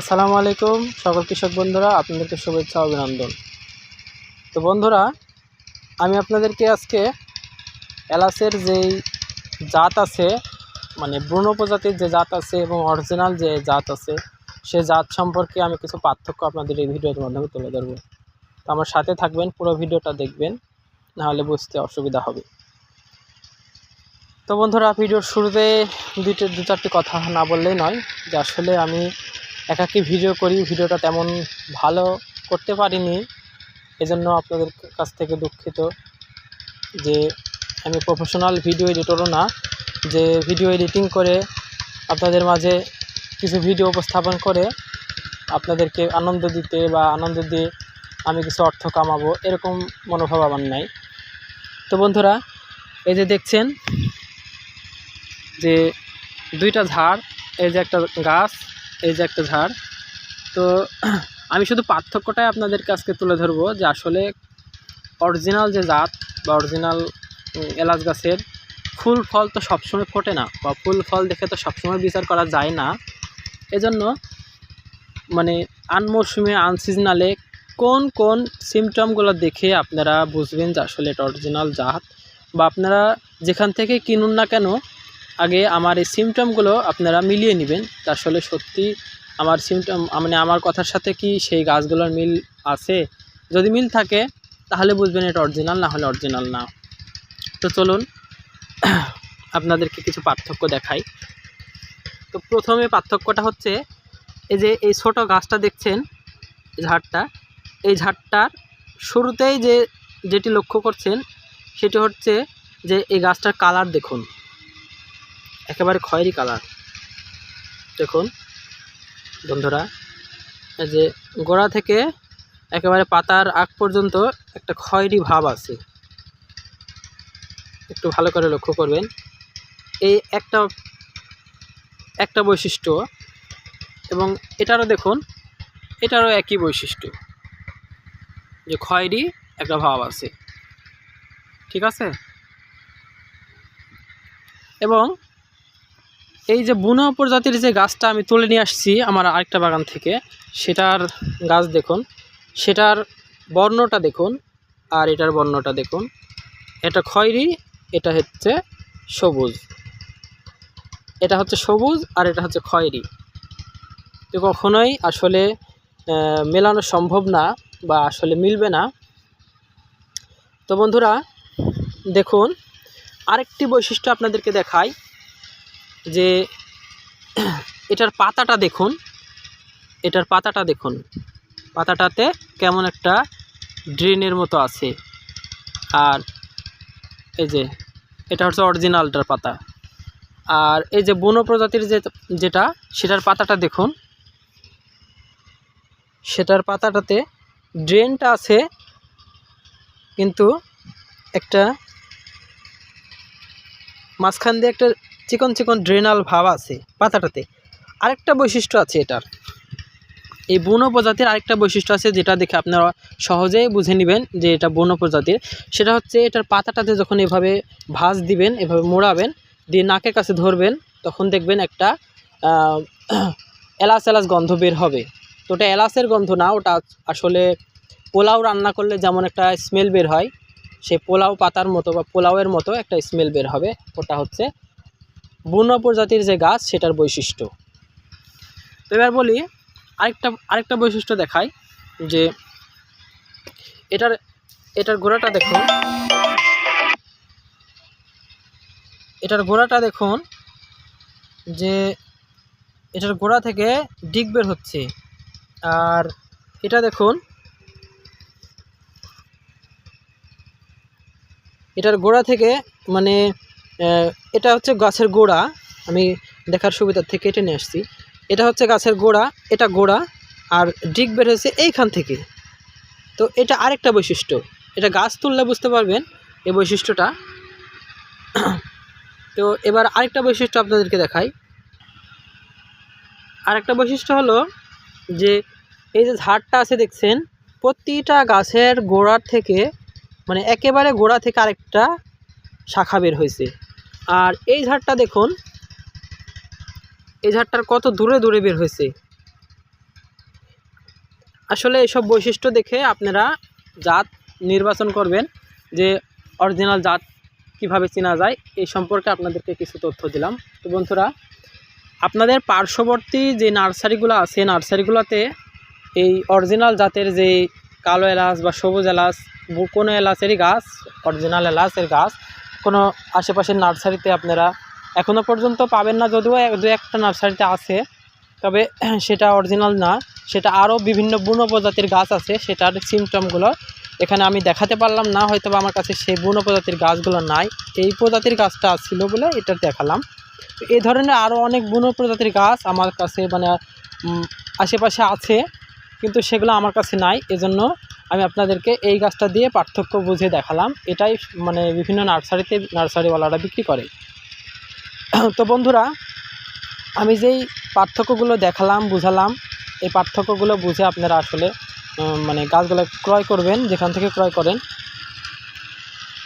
আসসালামু আলাইকুম সকল কৃষক বন্ধুরা, আপনাদেরকে শুভেচ্ছা অভিনন্দন। তো বন্ধুরা, আমি আপনাদেরকে আজকে এলাচের যেই জাত আছে মানে ব্রুনো প্রজাতির যে জাত আছে এবং অরিজিনাল যে জাত আছে, সে জাত সম্পর্কে আমি কিছু পার্থক্য আপনাদের এই ভিডিওর মাধ্যমে তুলে ধরবো। তো আমার সাথে থাকবেন, পুরো ভিডিওটা দেখবেন, নাহলে বুঝতে অসুবিধা হবে। তো বন্ধুরা, ভিডিওর শুরুতে দুইটা দু চারটি কথা না বললেই নয়, যে আসলে আমি একাকী ভিডিও করি, ভিডিওটা তেমন ভালো করতে পারিনি। এজন্য আপনাদের কাছ থেকে দুঃখিত যে আমি প্রফেশনাল ভিডিও এডিটরও না, যে ভিডিও এডিটিং করে আপনাদের মাঝে কিছু ভিডিও উপস্থাপন করে আপনাদেরকে আনন্দ দিতে বা আনন্দ দিয়ে আমি কিছু অর্থ কামাবো, এরকম মনোভাব আমার নাই। তো বন্ধুরা, এই যে দেখছেন যে দুইটা ঝাড়, এই যে একটা গাছ এই যে একটা ঝাড়। তো আমি শুধু পার্থক্যটাই আপনাদেরকে আজকে তুলে ধরবো যে আসলে অরিজিনাল যে জাত বা অরিজিনাল এলাচ গাছের ফুল ফল তো সবসময় ফোটে না বা ফুল ফল দেখে তো সবসময় বিচার করা যায় না। এজন্য মানে আনমরশুমে, আনসিজনালে কোন কোন সিমটমগুলো দেখে আপনারা বুঝবেন যে আসলে এটা অরিজিনাল জাত বা আপনারা যেখান থেকে কিনুন না কেন আগে আমার এই সিমটমগুলো আপনারা মিলিয়ে নেবেন আসলে সত্যি আমার সিমটম মানে আমার কথার সাথে কি সেই গাছগুলোর মিল আছে? যদি মিল থাকে, তাহলে বুঝবেন এটা অরিজিনাল না হলে অরিজিনাল না। তো চলুন, আপনাদেরকে কিছু পার্থক্য দেখাই। তো প্রথমে পার্থক্যটা হচ্ছে, এই যে এই ছোট গাছটা দেখছেন ঝাড়টা, এই ঝাড়টার শুরুতেই যে, যেটি লক্ষ্য করছেন, সেটি হচ্ছে যে এই গাছটার কালার দেখুন। একেবারে খয়েরি কালার। দেখুন, বন্ধুরা যে গোড়া থেকে একেবারে পাতার আগ পর্যন্ত একটা খয়েরি ভাব আছে। একটু ভালো করে লক্ষ্য করবেন। এই একটা একটা বৈশিষ্ট্য এবং এটারও দেখুন, এটারও একই বৈশিষ্ট্য যে খয়েরি একটা ভাব আছে। ঠিক আছে? এবং এই যে বুনো প্রজাতির যে গাছটা আমি তুলে নিয়ে আসছি আমার আরেকটা বাগান থেকে, সেটার গাছ দেখুন, সেটার বর্ণটা দেখুন আর এটার বর্ণটা দেখুন। এটা খয়েরি, এটা হচ্ছে সবুজ। এটা হচ্ছে সবুজ আর এটা হচ্ছে খয়েরি। তো কখনোই আসলে মেলানো সম্ভব না বা আসলে মিলবে না। তো বন্ধুরা, দেখুন, আরেকটি বৈশিষ্ট্য আপনাদেরকে দেখাই। যে এটার পাতাটা দেখুন, এটার পাতাটা দেখুন। পাতাটাতে কেমন একটা ড্রেনের মতো আছে। আর এই যে, এটা হচ্ছে অরিজিনালটার পাতা। আর এই যে বনো প্রজাতির যে, যেটা, সেটার পাতাটা দেখুন। সেটার পাতাটাতে ড্রেনটা আছে, কিন্তু একটা মাঝখান দিয়ে একটা চিকন চিকন ড্রেনাল ভাব আছে পাতাটাতে। আরেকটা বৈশিষ্ট্য আছে এটার। এই বন প্রজাতির আরেকটা বৈশিষ্ট্য আছে যেটা দেখে আপনারা সহজেই বুঝে নেবেন যে এটা বন প্রজাতির। সেটা হচ্ছে এটার পাতাটাতে যখন এভাবে ভাঁজ দিবেন, এভাবে মোড়াবেন, দিয়ে নাকের কাছে ধরবেন, তখন দেখবেন একটা এলাচ এলাচ গন্ধ বের হবে। তো ওটা এলাচের গন্ধ না, ওটা আসলে পোলাও রান্না করলে যেমন একটা স্মেল বের হয়, সে পোলাও পাতার মতো বা পোলাওয়ের মতো একটা স্মেল বের হবে। ওটা হচ্ছে বুনো প্রজাতির যে গাছ, সেটার বৈশিষ্ট্য। তো এবার বলি, আরেকটা আরেকটা বৈশিষ্ট্য দেখাই, যে এটার এটার গোড়াটা দেখুন। এটার গোড়াটা দেখুন, যে এটার গোড়া থেকে ডিগ বের হচ্ছে। আর এটা দেখুন, এটার গোড়া থেকে মানে এটা হচ্ছে গাছের গোড়া। আমি দেখার সুবিধার থেকে কেটে নিয়ে আসছি। এটা হচ্ছে গাছের গোড়া, এটা গোড়া, আর ডিগ বের হয়েছে এইখান থেকে। তো এটা আরেকটা বৈশিষ্ট্য। এটা গাছ তুললে বুঝতে পারবেন এই বৈশিষ্ট্যটা। তো এবার আরেকটা বৈশিষ্ট্য আপনাদেরকে দেখাই। আরেকটা বৈশিষ্ট্য হলো যে এই যে ঝাড়টা আছে দেখছেন, প্রতিটা গাছের গোড়ার থেকে মানে একেবারে গোড়া থেকে আরেকটা শাখা বের হয়েছে। আর এই ঝাড়টা দেখুন। এই ঝাড়টার কত দূরে দূরে বের হয়েছে। আসলে এসব বৈশিষ্ট্য দেখে আপনারা জাত নির্বাচন করবেন, যে অরিজিনাল জাত কীভাবে চেনা যায়, এই সম্পর্কে আপনাদেরকে কিছু তথ্য দিলাম। তো বন্ধুরা, আপনাদের পার্শ্ববর্তী যে নার্সারিগুলো আছে, নার্সারিগুলোতে এই অরিজিনাল জাতের যে কালো এলাচ বা সবুজ এলাচ কোনো এলাচেরই গাছ, অরিজিনাল এলাচের গাছ কোনো আশেপাশের নার্সারিতে আপনারা এখনও পর্যন্ত পাবেন না, যদিও দু একটা নার্সারিতে আছে। তবে সেটা অরিজিনাল না, সেটা আরও বিভিন্ন বুনো প্রজাতির গাছ আছে, সেটার সিমটমগুলো এখানে আমি দেখাতে পারলাম না হয়তো আমার কাছে সেই বুনো প্রজাতির গাছগুলো নাই। এই প্রজাতির গাছটা ছিল বলে এটা দেখালাম। এই ধরনের আরও অনেক বুনো প্রজাতির গাছ আমার কাছে মানে আশেপাশে আছে, কিন্তু সেগুলো আমার কাছে নাই। এজন্য আমি আপনাদেরকে এই গাছটা দিয়ে পার্থক্য বুঝে দেখালাম। এটাই মানে বিভিন্ন নার্সারিতে নার্সারিওয়ালারা বিক্রি করে। তো বন্ধুরা, আমি যেই পার্থক্যগুলো দেখালাম, বুঝালাম, এই পার্থক্যগুলো বুঝে আপনারা আসলে মানে গাছগুলো ক্রয় করবেন, যেখান থেকে ক্রয় করেন।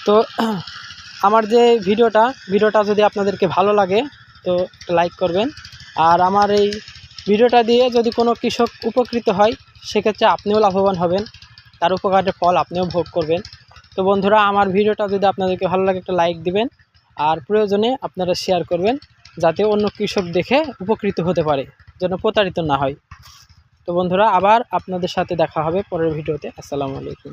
তো আমার যে ভিডিওটা ভিডিওটা যদি আপনাদেরকে ভালো লাগে, তো লাইক করবেন। আর আমার এই ভিডিওটা দিয়ে যদি কোনো কৃষক উপকৃত হয়, সেক্ষেত্রে আপনিও লাভবান হবেন। তার উপকারের ফল আপনিও ভোগ করবেন। তো বন্ধুরা, আমার ভিডিওটা যদি আপনাদেরকে ভালো লাগে একটা লাইক দিবেন আর প্রয়োজনে আপনারা শেয়ার করবেন যাতে অন্য কৃষক দেখে উপকৃত হতে পারে, যেন প্রতারিত না হয়। তো বন্ধুরা, আবার আপনাদের সাথে দেখা হবে পরের ভিডিওতে। আসসালামু আলাইকুম।